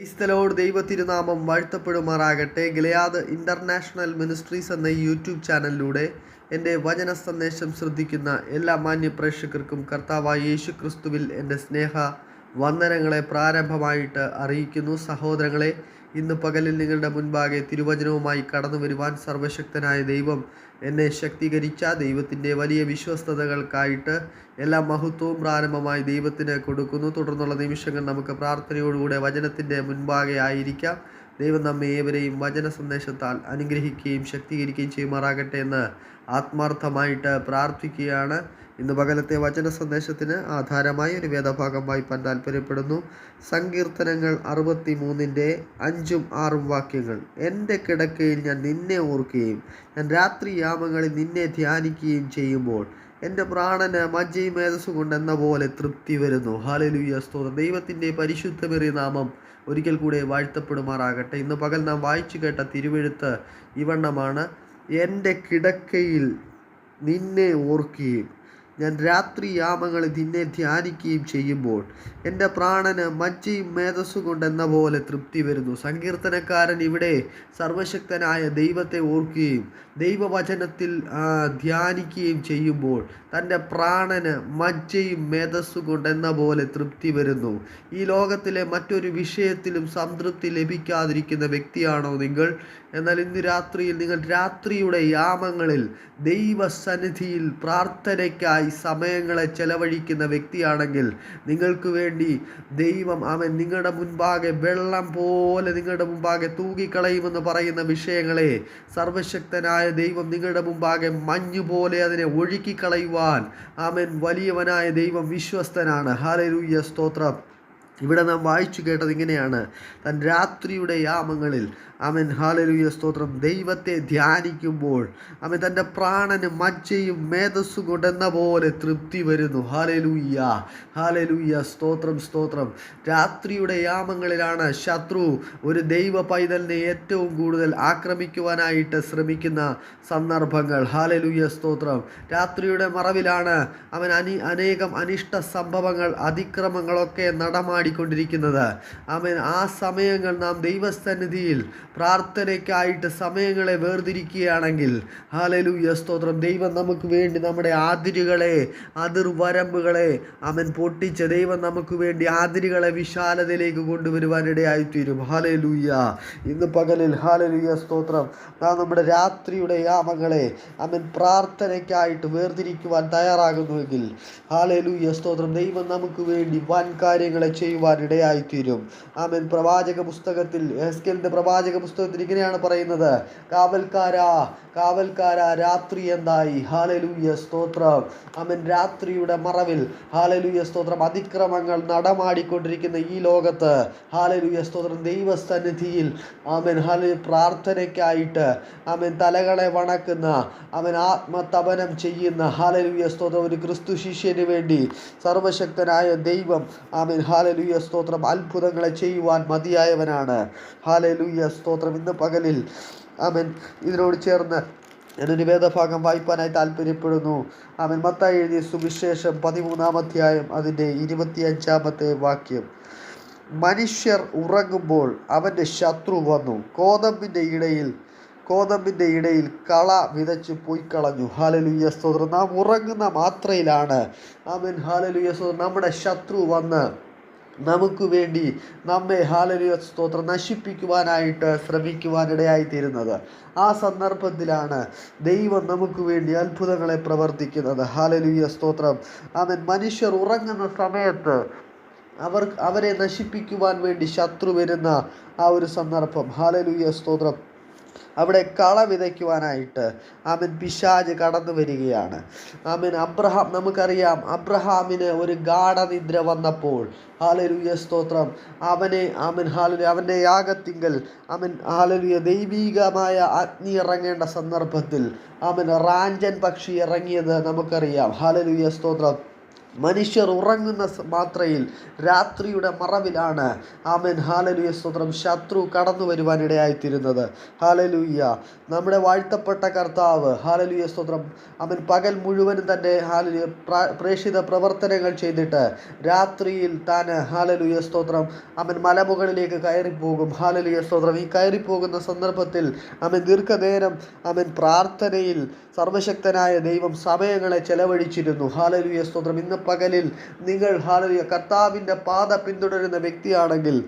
ക്രൈസ്തലോട് ദൈവത്തിരുനാമം വാഴ്ത്തപ്പെടുമാറാകട്ടെ. Gilead international ministries എന്ന യൂട്യൂബ് ചാനലിലൂടെ എന്റെ വചന സന്ദേശം ശ്രദ്ധിക്കുന്ന എല്ലാ മാന്യ പ്രേക്ഷകർക്കും കർത്താവായ യേശു ക്രിസ്തുവിൽ എന്റെ സ്നേഹ വന്ദനങ്ങളെ പ്രാരംഭമായിട്ട് അറിയിക്കുന്നു. സഹോദരങ്ങളെ ഇന്ന് പകലിൽ നിങ്ങളുടെ മുൻപാകെ തിരുവചനവുമായി കടന്നു വരുവാൻ സർവശക്തനായ ദൈവം എന്നെ ശക്തീകരിച്ച ദൈവത്തിന്റെ വലിയ വിശ്വസ്തതകൾക്കായിട്ട് എല്ലാ മഹത്വവും പ്രാരംഭമായി ദൈവത്തിന് കൊടുക്കുന്നു. തുടർന്നുള്ള നിമിഷങ്ങൾ നമുക്ക് പ്രാർത്ഥനയോടുകൂടെ വചനത്തിന്റെ മുൻപാകെ ആയിരിക്കാം. ദൈവം നമ്മെ ഏവരെയും വചന സന്ദേശത്താൽ അനുഗ്രഹിക്കുകയും ശക്തീകരിക്കുകയും ചെയ്യുമാറാകട്ടെ എന്ന് ആത്മാർത്ഥമായിട്ട് പ്രാർത്ഥിക്കുകയാണ്. ഇന്ന് പകലത്തെ വചന സന്ദേശത്തിന് ആധാരമായി ഒരു വേദഭാഗം വായിപ്പാൻ താല്പര്യപ്പെടുന്നു സങ്കീർത്തനങ്ങൾ അറുപത്തി മൂന്നിന്റെ അഞ്ചും ആറും വാക്യങ്ങൾ. എന്റെ കിടക്കയിൽ ഞാൻ നിന്നെ ഓർക്കുകയും ഞാൻ രാത്രി യാമങ്ങളിൽ നിന്നെ ധ്യാനിക്കുകയും ചെയ്യുമ്പോൾ എന്റെ പ്രാണന് മജ്ജയും മേധസ്സും കൊണ്ടെന്ന പോലെ തൃപ്തി വരുന്നു. ഹാലലുയ സ്തോത്രം. ദൈവത്തിന്റെ പരിശുദ്ധമേറിയ നാമം ഒരിക്കൽ കൂടെ വാഴ്ത്തപ്പെടുമാറാകട്ടെ. ഇന്ന് പകൽ നാം വായിച്ചു കേട്ട തിരുവെഴുത്ത് ഇവണ്ണമാണ്. എന്റെ കിടക്കയിൽ നിന്നെ ഓർക്കുകയും ഞാൻ രാത്രി യാമങ്ങളിൽ നിന്നെ ധ്യാനിക്കുകയും ചെയ്യുമ്പോൾ എന്റെ പ്രാണന് മജ്ജയും മേധസ്സും കൊണ്ടെന്ന പോലെ തൃപ്തി വരുന്നു. സങ്കീർത്തനക്കാരൻ ഇവിടെ സർവശക്തനായ ദൈവത്തെ ഓർക്കുകയും ദൈവവചനത്തിൽ ധ്യാനിക്കുകയും ചെയ്യുമ്പോൾ തന്റെ പ്രാണന് മജ്ജയും മേധസ്സും കൊണ്ടെന്ന പോലെ തൃപ്തി വരുന്നു. ഈ ലോകത്തിലെ മറ്റൊരു വിഷയത്തിലും സംതൃപ്തി ലഭിക്കാതിരിക്കുന്ന വ്യക്തിയാണോ നിങ്ങൾ? എന്നാൽ ഇന്ന് രാത്രിയിൽ നിങ്ങൾ രാത്രിയുടെ യാമങ്ങളിൽ ദൈവസന്നിധിയിൽ പ്രാർത്ഥനയ്ക്കായി സമയങ്ങളെ ചെലവഴിക്കുന്ന വ്യക്തിയാണെങ്കിൽ നിങ്ങൾക്ക് വേണ്ടി ദൈവം അവൻ നിങ്ങളുടെ മുൻപാകെ വെള്ളം പോലെ നിങ്ങളുടെ മുമ്പാകെ തൂകിക്കളയുമെന്ന് പറയുന്ന വിഷയങ്ങളെ സർവശക്തനായ ദൈവം നിങ്ങളുടെ മുമ്പാകെ മഞ്ഞു പോലെ അതിനെ ഒഴുക്കിക്കളയുവാൻ അവൻ വലിയവനായ ദൈവം വിശ്വസ്തനാണ്. ഹാലരൂയ സ്തോത്രം. ഇവിടെ നാം വായിച്ചു കേട്ടത് ഇങ്ങനെയാണ്. തൻ രാത്രിയുടെ യാമങ്ങളിൽ അവൻ ഹാലലുയ സ്തോത്രം. ദൈവത്തെ ധ്യാനിക്കുമ്പോൾ അവൻ തന്റെ പ്രാണന് മജ്ജയും മേധസ്സും കൊണ്ടെന്ന പോലെ തൃപ്തി വരുന്നു. ഹാലലൂയ്യ ഹാലലൂയ്യ സ്തോത്രം സ്തോത്രം. രാത്രിയുടെ യാമങ്ങളിലാണ് ശത്രു ഒരു ദൈവ പൈതലിനെ ഏറ്റവും കൂടുതൽ ആക്രമിക്കുവാനായിട്ട് ശ്രമിക്കുന്ന സന്ദർഭങ്ങൾ. ഹാലലൂയ സ്തോത്രം. രാത്രിയുടെ മറവിലാണ് അവൻ അനി അനേകം അനിഷ്ട സംഭവങ്ങൾ അതിക്രമങ്ങളൊക്കെ നടമാടിക്കൊണ്ടിരിക്കുന്നത് ആമേൻ. ആ സമയങ്ങൾ നാം ദൈവസന്നിധിയിൽ പ്രാർത്ഥനയ്ക്കായിട്ട് സമയങ്ങളെ വേർതിരിക്കുകയാണെങ്കിൽ ഹാലലൂയ സ്തോത്രം. ദൈവം നമുക്ക് വേണ്ടി നമ്മുടെ ആതിരുകളെ അതിർവരമ്പുകളെ അവൻ പൊട്ടിച്ച ദൈവം നമുക്ക് വേണ്ടി ആതിരുകളെ വിശാലതയിലേക്ക് കൊണ്ടുവരുവാനിടയായിത്തീരും ഹാലലൂയ ഇന്ന് പകലിൽ ഹാലലൂയ സ്തോത്രം. നാം നമ്മുടെ രാത്രിയുടെ യാമങ്ങളെ അവൻ പ്രാർത്ഥനയ്ക്കായിട്ട് വേർതിരിക്കുവാൻ തയ്യാറാകുന്നുവെങ്കിൽ ഹാലലൂയ സ്തോത്രം. ദൈവം നമുക്ക് വേണ്ടി വൻ കാര്യങ്ങളെ ചെയ്യുവാൻ ഇടയായിത്തീരും ആമൻ. പ്രവാചക പുസ്തകത്തിൽ എസ്കെലിന്റെ പ്രവാചക പുസ്തകത്തിൽ ഇങ്ങനെയാണ് പറയുന്നത്. കാവൽക്കാരാ കാവൽക്കാരാ രാത്രി എന്തായി? ഹാലലൂയ സ്തോത്രം. ആമൻ. രാത്രിയുടെ മറവിൽ ഹാലലൂയ സ്തോത്രം. അതിക്രമങ്ങൾ നടമാടിക്കൊണ്ടിരിക്കുന്ന ഈ ലോകത്ത് ഹാലലൂയ സ്തോത്രം. ദൈവസന്നിധിയിൽ ആമൻ ഹാല പ്രാർത്ഥനയ്ക്കായിട്ട് ആമൻ തലകളെ വണക്കുന്ന അവൻ ആത്മതപനം ചെയ്യുന്ന ഹാലലൂയ സ്തോത്രം. ഒരു ക്രിസ്തു ശിഷ്യന് വേണ്ടി സർവശക്തനായ ദൈവം ആമൻ ഹാലലൂയ സ്തോത്രം. അത്ഭുതങ്ങളെ ചെയ്യുവാൻ മതിയായവനാണ്. ഹാലലൂയ സ്തോത്രം. ഇന്ന് പകലിൽ അവൻ ഇതിനോട് ചേർന്ന് ഞാനൊരു വേദഭാഗം വായിപ്പാനായി താല്പര്യപ്പെടുന്നു. അവൻ മത്തായി എഴുതിയ സുവിശേഷം പതിമൂന്നാം അധ്യായം അതിന്റെ ഇരുപത്തിയഞ്ചാമത്തെ വാക്യം. മനുഷ്യർ ഉറങ്ങുമ്പോൾ അവന്റെ ശത്രു വന്നു. കോതമ്പിന്റെ ഇടയിൽ കോതമ്പിന്റെ ഇടയിൽ കള വിതച്ച് പോയി കളഞ്ഞു സ്തോത്രം. നാം ഉറങ്ങുന്ന മാത്രയിലാണ്. അവൻ ഹാലലുയ്യ സ്തോത്രം. നമ്മുടെ ശത്രു വന്ന് നമുക്ക് വേണ്ടി നമ്മെ ഹാലലിയ സ്തോത്രം നശിപ്പിക്കുവാനായിട്ട് ശ്രമിക്കുവാനിടയായിത്തീരുന്നത്. ആ സന്ദർഭത്തിലാണ് ദൈവം നമുക്ക് വേണ്ടി അത്ഭുതങ്ങളെ പ്രവർത്തിക്കുന്നത്. ഹാലലിയ സ്തോത്രം. അവൻ മനുഷ്യർ ഉറങ്ങുന്ന സമയത്ത് അവർ അവരെ നശിപ്പിക്കുവാൻ വേണ്ടി ശത്രു വരുന്ന ആ ഒരു സന്ദർഭം. ഹാലലുയ സ്തോത്രം. അവിടെ കള വിതയ്ക്കുവാനായിട്ട് ആമൻ പിശാജ് കടന്നു വരികയാണ്. ആമൻ അബ്രഹാം നമുക്കറിയാം അബ്രഹാമിന് ഒരു ഗാഠനിദ്ര വന്നപ്പോൾ. ഹാലലുയ സ്തോത്രം. അവനെ ആമൻ ഹാലലു അവന്റെ യാഗത്തിങ്കൽ അവൻ ഹാലലുയ ദൈവീകമായ അഗ്നി ഇറങ്ങേണ്ട സന്ദർഭത്തിൽ അവൻ റാഞ്ചൻ പക്ഷി ഇറങ്ങിയത് നമുക്കറിയാം. ഹാലലുയ സ്തോത്രം. മനുഷ്യർ ഉറങ്ങുന്ന മാത്രയിൽ രാത്രിയുടെ മറവിലാണ്. ആമൻ. ഹാലലുയ സ്തോത്രം. ശത്രു കടന്നു വരുവാനിടയായിത്തീരുന്നത് ഹാലലൂയ്യ നമ്മുടെ വാഴ്ത്തപ്പെട്ട കർത്താവ്. ഹാലലുയ സ്തോത്രം. അവൻ പകൽ മുഴുവനും തന്റെ ഹാലലുയ പ്രേഷിത പ്രവർത്തനങ്ങൾ ചെയ്തിട്ട് രാത്രിയിൽ താൻ ഹാലലുയ സ്തോത്രം. അവൻ മലമുകളിലേക്ക് കയറിപ്പോകും. ഹാലലുയ സ്തോത്രം. ഈ കയറിപ്പോകുന്ന സന്ദർഭത്തിൽ അവൻ ദീർഘനേരം അവൻ പ്രാർത്ഥനയിൽ സർവശക്തനായ ദൈവം സമയങ്ങളെ ചെലവഴിച്ചിരുന്നു. ഹാലലുയ സ്തോത്രം. ഇന്ന് പകലിൽ നിങ്ങൾ ഹാലലുയ കർത്താവിന്റെ പാത പിന്തുടരുന്ന വ്യക്തിയാണെങ്കിൽ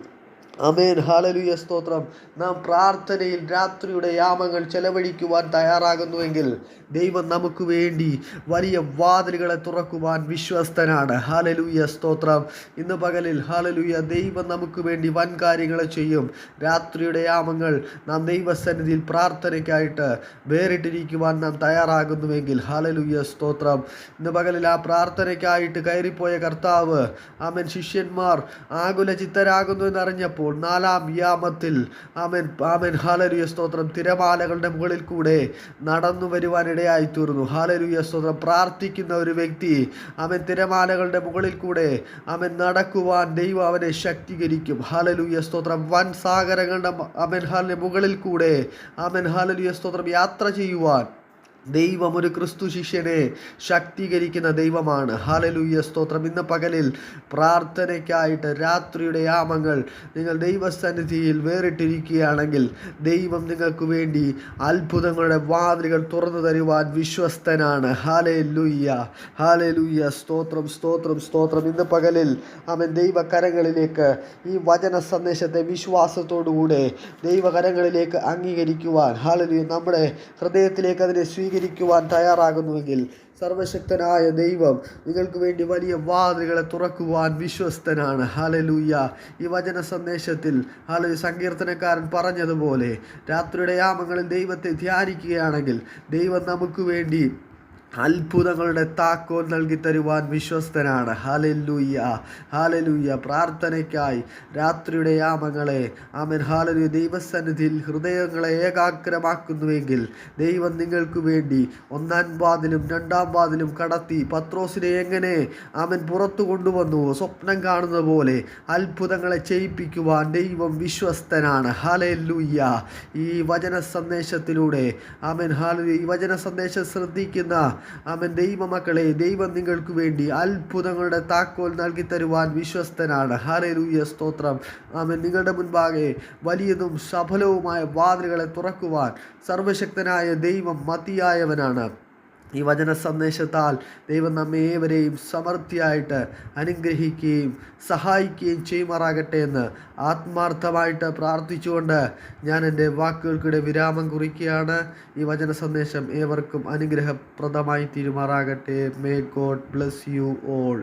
അമേൻ ഹാലലുയ സ്തോത്രം. നാം പ്രാർത്ഥനയിൽ രാത്രിയുടെ യാമങ്ങൾ ചെലവഴിക്കുവാൻ തയ്യാറാകുന്നുവെങ്കിൽ ദൈവം നമുക്ക് വേണ്ടി വലിയ വാതിലുകളെ തുറക്കുവാൻ വിശ്വസ്തനാണ്. ഹാലലുയ സ്തോത്രം. ഇന്ന് പകലിൽ ഹാലലുയ ദൈവം നമുക്ക് വേണ്ടി വൻ കാര്യങ്ങളെ ചെയ്യും. രാത്രിയുടെ യാമങ്ങൾ നാം ദൈവസന്നിധിയിൽ പ്രാർത്ഥനയ്ക്കായിട്ട് വേറിട്ടിരിക്കുവാൻ നാം തയ്യാറാകുന്നുവെങ്കിൽ ഹാലലുയ സ്തോത്രം. ഇന്ന് പകലിൽ ആ പ്രാർത്ഥനയ്ക്കായിട്ട് കയറിപ്പോയ കർത്താവ് ആമൻ ശിഷ്യന്മാർ ആകുല ചിത്തരാകുന്നു എന്നറിഞ്ഞപ്പോൾ നാലാം യാമത്തിൽ ആമൻ ആമൻ. ഹാലരുയ സ്തോത്രം. തിരമാലകളുടെ മുകളിൽ കൂടെ നടന്നു വരുവാനിടയായി തീർന്നു. ഹാലരുയ സ്തോത്രം. പ്രാർത്ഥിക്കുന്ന ഒരു വ്യക്തി അവൻ തിരമാലകളുടെ മുകളിൽ കൂടെ അവൻ നടക്കുവാൻ ദൈവം അവനെ ശക്തീകരിക്കും. ഹാലലുയ. സ്തോത്രം. വൻ സാഗരങ്ങളുടെ അമൻ ഹാലിന്റെ മുകളിൽ കൂടെ അമൻ ഹാലലുയ. സ്തോത്രം. യാത്ര ചെയ്യുവാൻ ദൈവം ഒരു ക്രിസ്തു ശിഷ്യനെ ശക്തീകരിക്കുന്ന ദൈവമാണ്. ഹാലലൂയ സ്തോത്രം. ഇന്ന് പകലിൽ പ്രാർത്ഥനയ്ക്കായിട്ട് രാത്രിയുടെ യാമങ്ങൾ നിങ്ങൾ ദൈവസന്നിധിയിൽ വേറിട്ടിരിക്കുകയാണെങ്കിൽ ദൈവം നിങ്ങൾക്ക് വേണ്ടി അത്ഭുതങ്ങളുടെ വാതിലുകൾ തുറന്നു തരുവാൻ വിശ്വസ്തനാണ്. ഹാലേ ലൂയ്യ ഹാലേ ലൂയ്യ സ്തോത്രം. സ്തോത്രം. സ്തോത്രം. ഇന്ന് പകലിൽ അവൻ ദൈവകരങ്ങളിലേക്ക് ഈ വചന സന്ദേശത്തെ വിശ്വാസത്തോടുകൂടെ ദൈവകരങ്ങളിലേക്ക് അംഗീകരിക്കുവാൻ. ഹാലലൂയ നമ്മുടെ ഹൃദയത്തിലേക്ക് അതിനെ സ്വീകരിക്കുവാൻ തയ്യാറാകുന്നുവെങ്കിൽ സർവശക്തനായ ദൈവം നിങ്ങൾക്ക് വേണ്ടി വലിയ വാതിലുകളെ തുറക്കുവാൻ വിശ്വസ്തനാണ്. ഹാലലൂയ്യ ഈ വചന സന്ദേശത്തിൽ ഹാല സങ്കീർത്തനക്കാരൻ പറഞ്ഞതുപോലെ രാത്രിയുടെ യാമങ്ങളിൽ ദൈവത്തെ ധ്യാനിക്കുകയാണെങ്കിൽ ദൈവം നമുക്ക് വേണ്ടി അത്ഭുതങ്ങളുടെ താക്കോൽ നൽകി തരുവാൻ വിശ്വസ്തനാണ്. ഹാലലൂയ്യ ഹാലലൂയ്യ പ്രാർത്ഥനയ്ക്കായി രാത്രിയുടെ യാമങ്ങളെ ആമൻ. ഹാലലു ദൈവസന്നിധിയിൽ ഹൃദയങ്ങളെ ഏകാഗ്രമാക്കുന്നുവെങ്കിൽ ദൈവം നിങ്ങൾക്ക് വേണ്ടി ഒന്നാം വാതിലും രണ്ടാം വാതിലും കടത്തി പത്രോസിനെ എങ്ങനെ അമിൻ പുറത്തു കൊണ്ടുവന്നു? സ്വപ്നം കാണുന്ന പോലെ അത്ഭുതങ്ങളെ ചെയ്യിപ്പിക്കുവാൻ ദൈവം വിശ്വസ്തനാണ്. ഹാലലൂയ്യ ഈ വചന സന്ദേശത്തിലൂടെ ആമൻ. ഹാലു ഈ വചന സന്ദേശം ശ്രദ്ധിക്കുന്ന ആമൻ. ദൈവമക്കളെ ദൈവം നിങ്ങൾക്ക് വേണ്ടി അത്ഭുതങ്ങളുടെ താക്കോൽ നൽകി തരുവാൻ വിശ്വസ്തനാണ്. ഹരരൂയ സ്തോത്രം. ആമൻ. നിങ്ങളുടെ മുൻപാകെ വലിയതും സഫലവുമായ വാതിലുകളെ തുറക്കുവാൻ സർവശക്തനായ ദൈവം മതിയായവനാണ്. ഈ വചന സന്ദേശത്താൽ ദൈവം നമ്മെ ഏവരെയും സമൃദ്ധിയായിട്ട് അനുഗ്രഹിക്കുകയും സഹായിക്കുകയും ചെയ്യുമാറാകട്ടെ എന്ന് ആത്മാർത്ഥമായിട്ട് പ്രാർത്ഥിച്ചുകൊണ്ട് ഞാൻ എന്റെ വാക്കുകൾക്കിടെ വിരാമം കുറിക്കുകയാണ്. ഈ വചന സന്ദേശം ഏവർക്കും അനുഗ്രഹപ്രദമായി തീരുമാറാകട്ടെ. May God bless you all